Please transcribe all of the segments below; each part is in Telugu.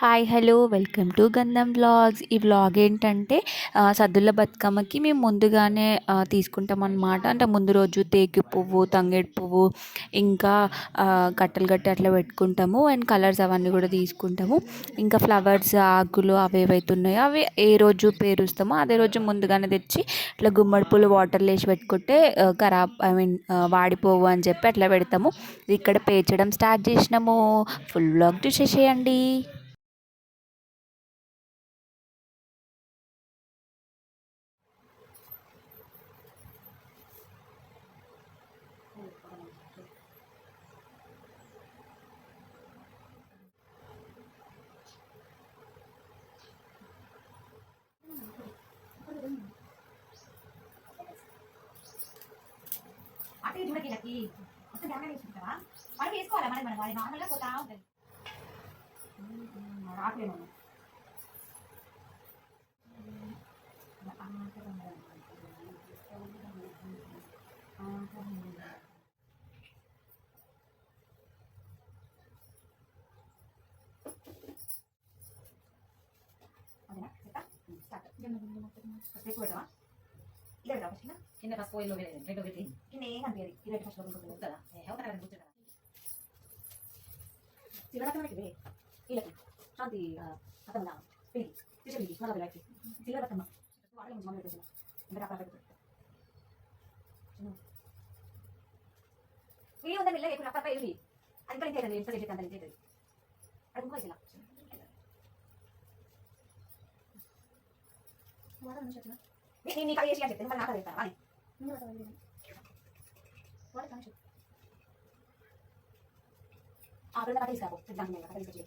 Hi hello welcome to Gandham vlogs. ఈ వ్లాగ్ ఏంటంటే సద్దుల బతుకమ్మకి మేము ముందుగానే తీసుకుంటాం అన్నమాట. అంటే ముందు రోజు తేకి పువ్వు తంగేడు పువ్వు ఇంకా కట్టలు కట్టి అట్లా పెట్టుకుంటాము. అండ్ కలర్స్ అవన్నీ కూడా తీసుకుంటాము. ఇంకా ఫ్లవర్స్ ఆకులు అవి ఏవైతే ఉన్నాయో అవి ఏ రోజు పేరుస్తామో అదే రోజు ముందుగానే తెచ్చి ఇట్లా గుమ్మడి పూలు వాటర్లో వేసి పెట్టుకుంటే ఖరాబ్ ఐ మీన్ వాడిపోవు అని చెప్పి అట్లా పెడతాము. ఇక్కడ పేర్చడం స్టార్ట్ చేసినాము. ఫుల్ వ్లాగ్ చూసేసేయండి. అటు ఇటు చూడకి లక్కి మొత్తం డ్యామేజ్ వేసుకుంటావా మనం వేసుకోవాలి మరి మనం అది నార్మల్గా పోతా ఉంటుంది రాట్లేము అదేనా స్టార్ట్ ఫస్ట్ పెడతావా ఇలా పెడతావా కింద పసుపు ఇల్లు రెండు పెట్టి కింద ఏం కనిపించదు ఇలా ఫస్ట్ ఉంటుంది? ఉంటుందా? ఎవరు కూర్చుంటారా అక్కడ వీళ్ళకి శాంతి అతను పెళ్ళి తీసుకెళ్ళి మళ్ళీ వెళ్ళి సిల్వర్ అతమ్మ వాళ్ళ నుంచి మమ్మల్ని పెట్టేసిన ఎంత పెట్టి. వీడియో ఉందని వెళ్ళి ఎక్కువ అక్కడ వెళ్ళి అది కూడా ఇంతే ఎంత చేసేది అంత చేసేది. అది ఇంకో ఇలా నేను నీకు చేసి అని చెప్తాను చెప్తాను అని ఆ పిల్లల కథ తీసుకురాకు సిద్ధాంతం మీద కథ తీసుకొచ్చి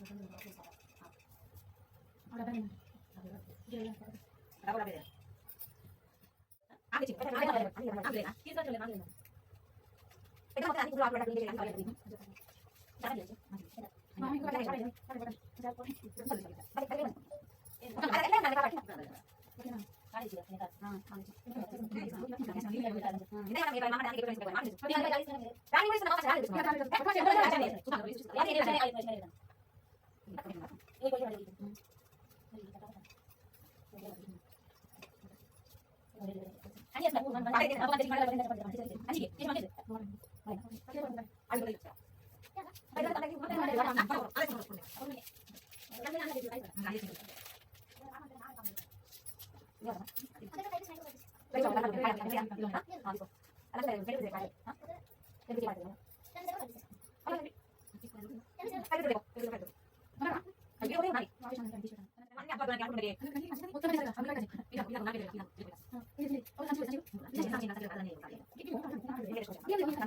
వచ్చే ముగ్గురు వస్తారా అని పెడతాను ఉత్తమ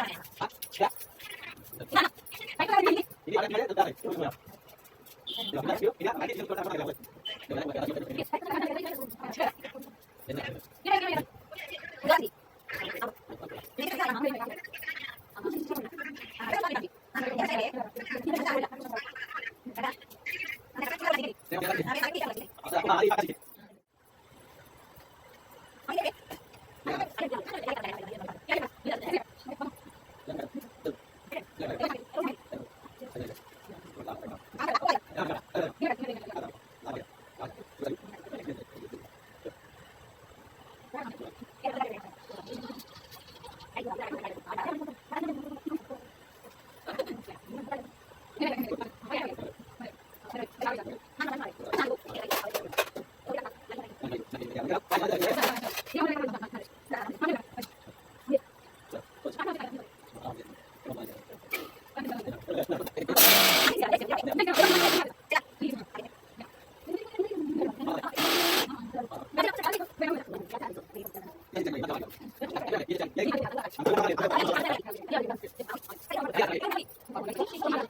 Gracias. やります。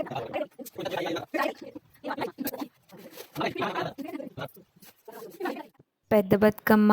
పెద్ద బతుకమ్మ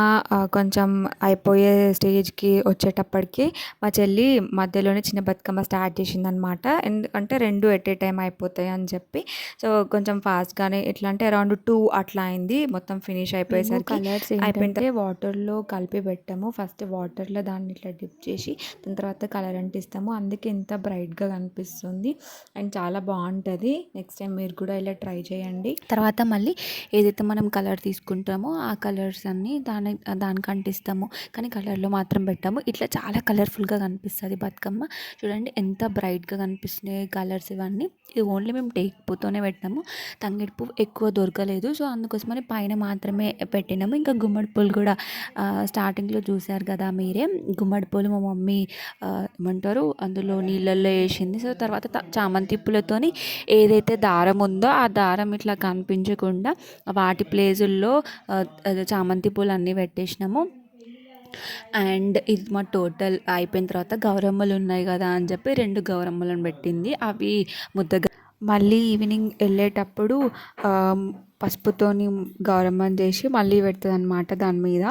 కొంచెం అయిపోయే స్టేజ్కి వచ్చేటప్పటికి మా చెల్లి మధ్యలోనే చిన్న బతుకమ్మ స్టార్ట్ చేసిందనమాట ఎందుకంటే రెండు ఎట్ ఏ టైం అయిపోతాయి అని చెప్పి. సో కొంచెం ఫాస్ట్గానే ఎట్లా అంటే అరౌండ్ టూ అట్లా అయింది. మొత్తం ఫినిష్ అయిపోయేసరికి కలర్స్ అయిపోయిన ఏంటంటే వాటర్లో కలిపి పెట్టాము. ఫస్ట్ వాటర్లో దాన్ని ఇట్లా డిప్ చేసి దాని తర్వాత కలర్ అంటిస్తాము అందుకే ఇంత బ్రైట్గా కనిపిస్తుంది. అండ్ చాలా బాగుంటుంది. నెక్స్ట్ టైం మీరు కూడా ఇలా ట్రై చేయండి. తర్వాత మళ్ళీ ఏదైతే మనం కలర్ తీసుకుంటామో ఆ కలర్స్ అన్నీ దాని దానికి అంటిస్తాము కానీ కలర్లో మాత్రం పెట్టాము. ఇట్లా చాలా కలర్ఫుల్గా కనిపిస్తుంది బతుకమ్మ. చూడండి ఎంత బ్రైట్గా కనిపిస్తున్నాయి కలర్స్ ఇవన్నీ. ఇది ఓన్లీ మేము టేక్ పూతోనే పెట్టినాము. తంగిడి పువ్వు ఎక్కువ దొరకలేదు. సో అందుకోసమని పైన మాత్రమే పెట్టినాము. ఇంకా గుమ్మడి పూలు కూడా స్టార్టింగ్లో చూశారు కదా మీరే. గుమ్మడి పూలు మా మమ్మీ ఏమంటారు? అందులో నీళ్ళల్లో వేసింది. సో తర్వాత చామంతి పూలతోని ఏదైతే దారం ఉందో ఆ దారం ఇట్లా కనిపించకుండా వాటి ప్లేసుల్లో ఆ, చామంతి పూలు అన్నీ పెట్టేసినాము. అండ్ ఇది మా టోటల్ అయిపోయిన తర్వాత గౌరమ్మలు ఉన్నాయి కదా అని చెప్పి రెండు గౌరమ్మలను పెట్టింది. అవి ముద్దగా మళ్ళీ ఈవినింగ్ వెళ్ళేటప్పుడు పసుపుతోని గౌరమ్మని చేసి మళ్ళీ పెడుతుంది అనమాట దాని మీద.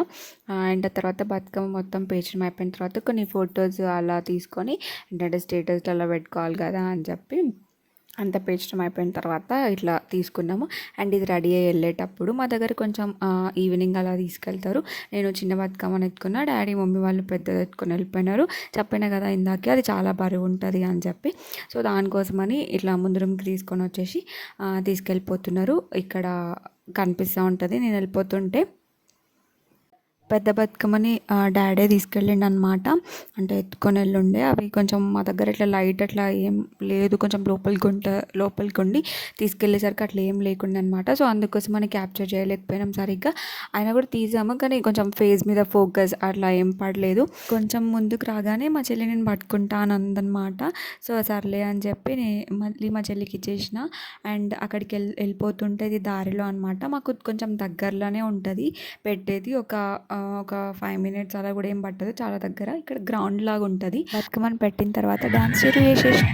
అండ్ తర్వాత బతుకమ్మ మొత్తం పేర్చడం అయిపోయిన తర్వాత కొన్ని ఫొటోస్ అలా తీసుకొని ఏంటంటే స్టేటస్లలో అలా పెట్టుకోవాలి కదా అని చెప్పి అంత పేర్చడం అయిపోయిన తర్వాత ఇట్లా తీసుకున్నాము. అండ్ ఇది రెడీ అయ్యి వెళ్ళేటప్పుడు మా దగ్గర కొంచెం ఈవినింగ్ అలా తీసుకెళ్తారు. నేను చిన్న బతుకమ్మని ఎత్తుకున్నా డాడీ మమ్మీ వాళ్ళు పెద్దది ఎత్తుకొని వెళ్ళిపోయినారు. చెప్పిన కదా ఇందాకే అది చాలా బరువు ఉంటుంది అని చెప్పి. సో దానికోసమని ఇట్లా ముందరంకి తీసుకొని వచ్చేసి తీసుకెళ్ళిపోతున్నారు. ఇక్కడ కనిపిస్తూ ఉంటుంది. నేను వెళ్ళిపోతుంటే పెద్ద బతుకమ్మని డాడీ డాడే తీసుకెళ్ళిండు అనమాట అంటే ఎత్తుకొని వెళ్ళుండే. అవి కొంచెం మా దగ్గర ఇట్లా లైట్ అట్లా ఏం లేదు. కొంచెం లోపలికి ఉంట లోపలికి ఉండి తీసుకెళ్ళేసరికి అట్లా ఏం లేకుండా అనమాట సో అందుకోసం మనం క్యాప్చర్ చేయలేకపోయినాం సరిగ్గా. అయినా కూడా తీసాము కానీ కొంచెం ఫేస్ మీద ఫోకస్ అట్లా ఏం పడలేదు. కొంచెం ముందుకు రాగానే మా చెల్లి నేను పట్టుకుంటాను అందనమాట సో సర్లే అని చెప్పి నేను మళ్ళీ మా చెల్లికి ఇచ్చేసిన. అండ్ అక్కడికి వెళ్ళి వెళ్ళిపోతుంటే ఇది దారిలో అనమాట మాకు కొంచెం దగ్గరలోనే ఉంటుంది. పెట్టేది ఒక ఒక ఫైవ్ మినిట్స్ అలా కూడా ఏం పట్టదు. చాలా దగ్గర. ఇక్కడ గ్రౌండ్ లాగా ఉంటుంది. బతుకమ్మని పెట్టిన తర్వాత డాన్స్ చేసి చేసేసి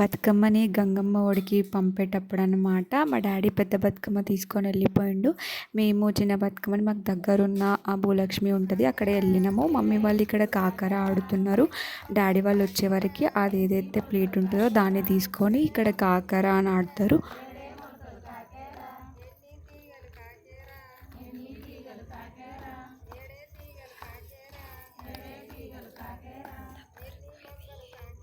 బతుకమ్మని గంగమ్మ ఒడికి పంపేటప్పుడు అనమాట మా డాడీ పెద్ద బతుకమ్మ తీసుకొని వెళ్ళిపోయిండు. మేము చిన్న బతుకమ్మని మాకు దగ్గరున్న ఆ భూలక్ష్మి ఉంటుంది అక్కడ వెళ్ళినాము. మమ్మీ వాళ్ళు ఇక్కడ కాకర ఆడుతున్నారు. డాడీ వాళ్ళు వచ్చేవరకు అది ఏదైతే ప్లేట్ ఉంటుందో దాన్ని తీసుకొని ఇక్కడ కాకర అని ఆడతారు.